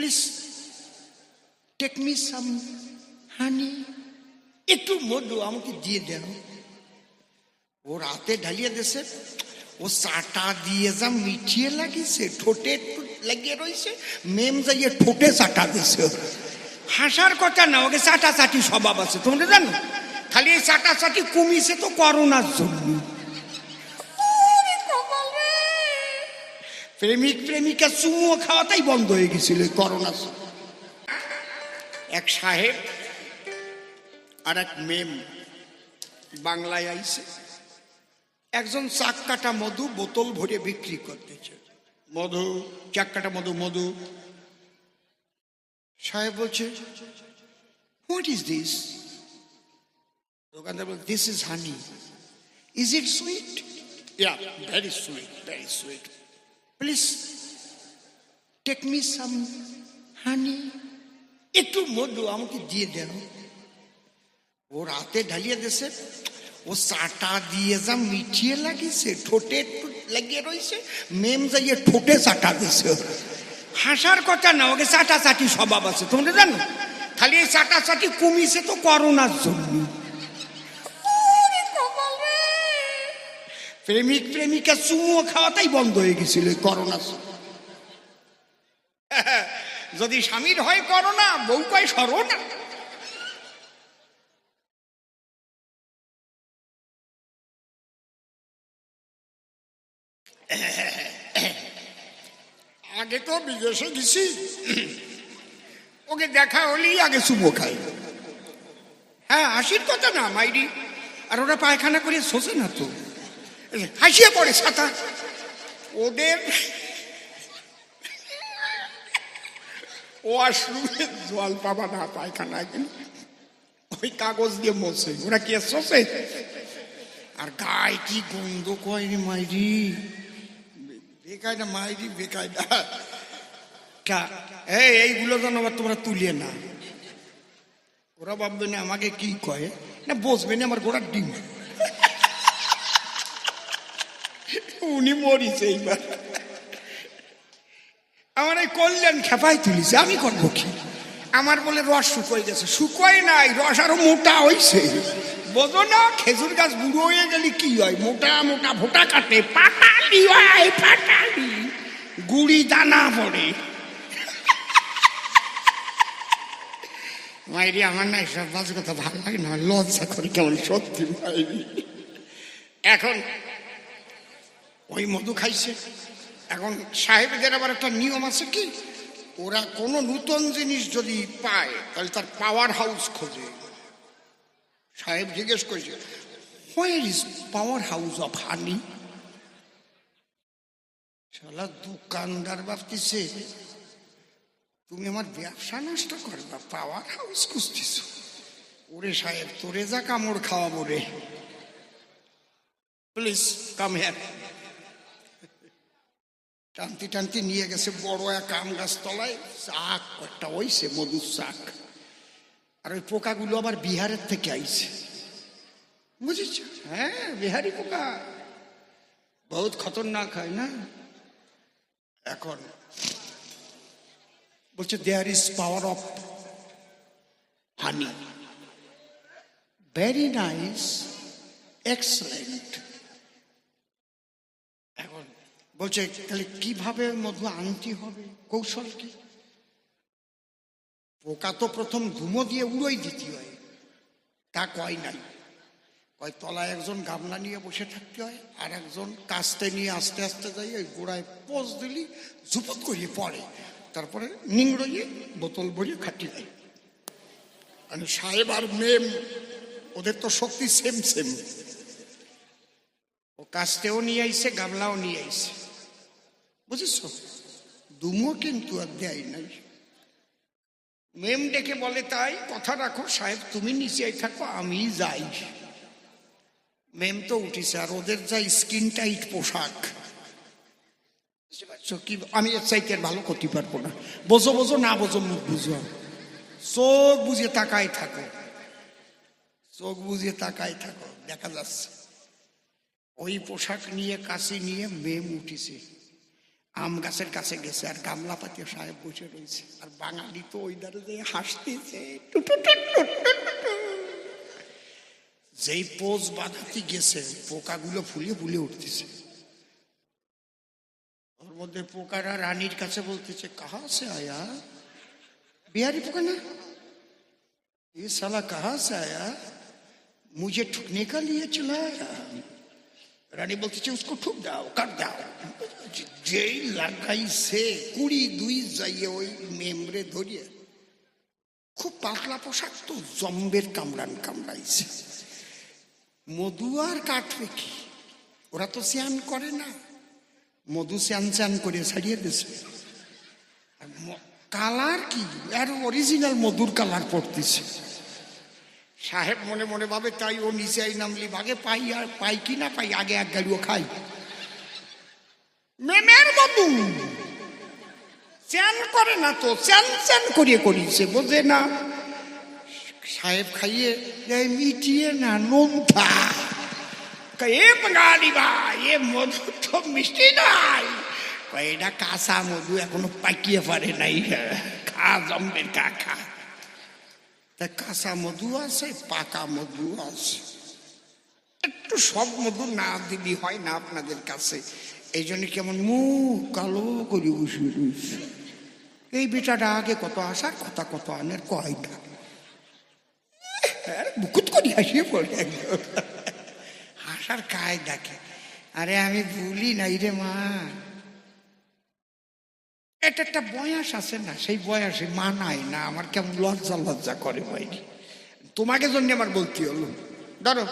Please take me some honey একটু মধু আমাকে দিয়ে দেন ও রাতে ঢালিয়ে দেশে ও চাটা দিয়ে যা মিঠিয়ে লাগিয়েছে, ঠোঁটে একটু লাগিয়ে রয়েছে, মেম যাইয়ে ঠোঁটে চাটা দিছে হাসার কথা না, ওকে চাটা চাটি স্বভাব আছে, তোমরা জানো? খালি এই চাটা চাটি কমিছে তো করোনার জন্য। প্রেমিক প্রেমিকা চুমো খাওয়াটাই বন্ধ হয়ে গেছিল এই করোনার এক সাহেব আর এক মেম বাংলায় আইছে। একজন চাক কাটা মধু বোতল ভরে বিক্রি করতেছে। মধু চাক কাটা মধু মধু। সাহেব বলছে হোয়াট ইজ দিস দোকানদার বলছে this is honey is it sweet yeah very sweet very sweet please take me some honey একটু মধু আমাকে দিয়ে দেন। ও রাতে ঢালিয়ে দেশে ও চাটা দিয়ে যা মিঠিয়ে লাগিয়েছে, ঠোঁটে একটু লাগিয়ে রয়েছে। মেম যাইয়ে ঠোঁটে চাটা দিছে হাসার কথা না, ওকে চাটা চাটি স্বভাব আছে। তোমরা জানো? খালি এই চাটা চাটি কমিছে তো করোনার জন্য। প্রেমিক প্রেমিকা চুমো খাওয়াটাই বন্ধ হয়ে গেছিল করোনা। যদি স্বামীর হয় করোনা, বউ কয় সরো আগে তো বিদেশে গেছি। ওকে দেখা হলেই আগে চুমো খাই। হ্যাঁ হাসির কথা না, মাইরি। আর ওরা পায়খানা করে শোষে না তো। হাসিয়ে পড়ে ছাতা ওদের ওয়াশরুমে জল পাবা না পায়খানা কিন্তু ওই কাগজ দিয়ে মোছে ওরা কি শোষে? আর গায়ে কি গন্ধ কয় রে মাইরি? বেকায় না মাইরি বেকায় না কা, এই, এইগুলো যেন আবার তোমরা তুলিয়ে না ওরা ভাববে না, আমাকে কি কয়? না, বসবে না, আমার গোড়ার ডিম। উনি মরিছে এইবার আমার এই কল্যাণ খেপাই তুলিছে, আমি করব কি? আমার বলে রস শুকোয় গেছে। শুকোয় নাই, রস আরও মোটা হইছে। বোঝো না, খেজুর গাছ বুড়ো হয়ে গেলে কি হয়? মোটা মোটা, ভোটা কাটে, পাটালি হয়, পাটালি। গুড়ি দানা পড়ে। মাইরি, আমার না এসব বাজে কথা ভালো লাগে না। লজ্জা করে কেমন সত্যি মাইরি। এখন ওই মধু খাইছে। এখন সাহেবদের আবার একটা নিয়ম আছে কি? ওরা কোনো নূতন জিনিস যদি পায়, তাহলে তার পাওয়ার হাউস খোঁজে। সাহেব জিজ্ঞেস করেছে where is power house of honey শালা দোকানদার ভাবতেছে, তুমি আমার ব্যবসা নষ্ট করবা পাওয়ার হাউস খুঁজতেছ। ওরে সাহেব, তোরে যা কামড় খাওয়াবো রে। প্লিজ কাম হ্যার টানতি টানতে নিয়ে গেছে বড় এক আম গাছ তলায় চাক একটা ওইছে মধুর চাক আর ওই পোকাগুলো আবার বিহারের থেকে আইছে। বুঝেছ? হ্যাঁ বিহারি পোকা। বহুত খতরনাক হয় না? এখন বলছে there is power of honey very nice excellent বলছে, তাহলে কীভাবে মধু আনতে হবে? কৌশল কি? পোকা তো প্রথম ধুমো দিয়ে উড়োই দিতে হয়। তা কয় নাই। কয়, তলায় একজন গামলা নিয়ে বসে থাকতে হয়, আর একজন কাস্তে নিয়ে আস্তে আস্তে যাই ওই গোড়ায় পোষ দিলি, ঝুপত করিয়ে পড়ে। তারপরে নিংড়িয়ে বোতল ভরিয়ে খাটি দেয়। মানে সাহেব আর মেম, ওদের তো শক্তি সেম সেম। ও কাস্তেও নিয়ে আইসে, গামলাও নিয়ে আইছে বুঝেছ? দুমো কিন্তু আর দেয় নাই। মেম ডেকে বলে, তাই কথা রাখো, সাহেব, তুমি নিচে থাকো, আমি যাই। মেম তো উঠিছে, আর ওদের যা স্কিন টাইট পোশাক। বুঝতে পারছ কি? আমি এর চাইতে ভালো করতে পারব না। বোঝো বোঝো, না বোঝো, মুখ বুঝো। চোখ বুঝিয়ে তাকায় থাকো। চোখ বুঝিয়ে তাকায় থাকো, দেখা যাচ্ছে। ওই পোশাক নিয়ে, কাশি নিয়ে মেম উঠিছে। আম গাছের কাছে গেছে আর গামলা পাতিয়ে সাহেব বসে রয়েছে আর বাঙালি তো ওই ধারে যে হাসতেছে two two two two two two two. যেই পোজ বাঁধাতে গেছে পোকাগুলো ফুলে ফুলে উঠতেছে ওর মধ্যে পোকারা রানীর কাছে বলতেছে কাহা সে আয়া बिहारी पोका ना ये साला कहाँ से आया मुझे ठुकने का लिए चलाया রানী বলতেছে উসকো ঠুক দাও, কাট দাও। যেই লাগাইছে কুড়ি দুই যাইয়ে ওই মেমরে ধরিয়ে খুব পাতলা পোশাক তো জম্বের কামড়ান কামড়াইছে। মধু আর কাঠ কি ওরা তো স্যান করে না। মধু স্যান স্যান করে ছাড়িয়ে দিছে কালার কি? আর অরিজিনাল মধুর কালার পড়তেছে। সাহেব মনে মনে ভাবে, তাই ও নিচে নামলি ভাগে, পাই আর পাই কি না পাই, আগে এক গাড়িও খাই। মেমের মধু চ্যান করে না তো চ্যান চ্যান করিয়ে করিয়েছে, বোঝে না। সাহেব খাইয়ে মিটিয়ে না নোনথা এ বাঙালি ভাই, এ মধু তো মিষ্টি নাই। এটা কাঁচা মধু, এখনও পাকিয়ে পারে নাই। খা, জম্বের কা খা। তা কাঁচা মধু আছে, পাকা মধু আছে। একটু সব মধু না দিলি হয় না আপনাদের কাছে। এই জন্য কেমন মুখ কালো করে বসে রয়েছে। এই বেটাটা আগে কত আসার কথা কত আনের কয় না। বুকুত করে হাসিয়ে পড়ে হাসার কায় দেখে আরে আমি ভুলি নাই রে মা। এটা একটা বয়স আছে না, সেই বয়সে মানায় না, আমার কেমন লজ্জা লজ্জা করে বাইরে তোমাকে জন্য আমার বলতে হলো। ধরো।